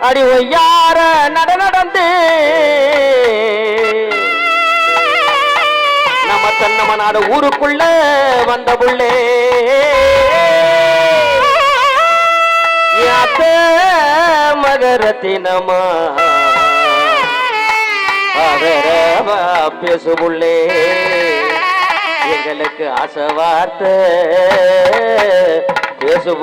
அடி ஒய்யார நட நடந்து. நம்ம தன்னம நாடு ஊருக்குள்ள வந்த புள்ளே. மகரத்தினமா. அதரவா புள்ளே. எங்களுக்கு ஆசை வார்த்தை. பேசு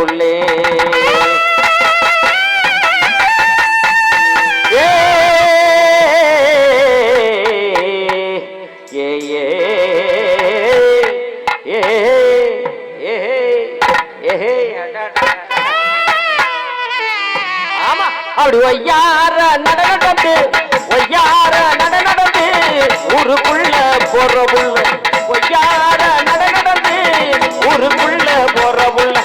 அப்படி ஒய்யார நட நடந்து ஒய்யார நட நடந்து ஊருக்குள்ள போற புள்ள ஒய்யார நட நடந்து ஊருக்குள்ள போற புள்ள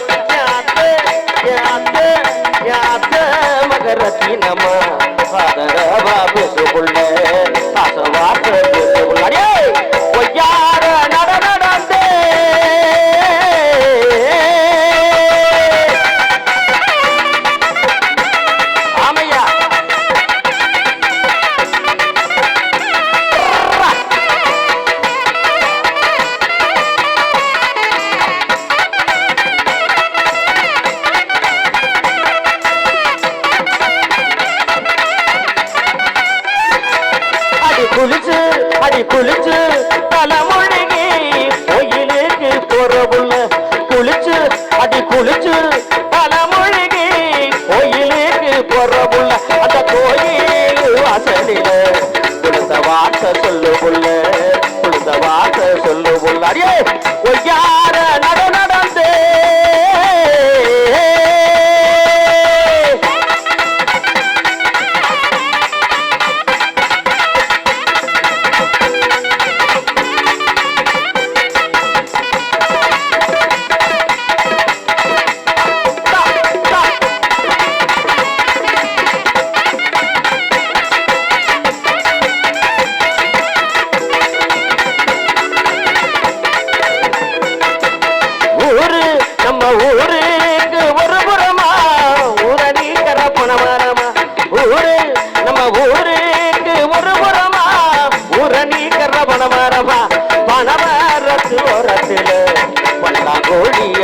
மகரத்தினமா பாதர பாபுக்குள்ள குளிச்சு அடி குளிச்சு தலைமுழுகி கோயிலுக்கு போறவுள்ள குளிச்சு அடி குளிச்சு தலைமுழுகி கோயிலுக்கு போறவுள்ள அந்த கோயில் வாசலில. குளித்த வார்த்தை சொல்லு புள்ள குளித்த வார்த்தை சொல்லு புள்ள அடியே ஒய்யார நட நடந்தே Gỗ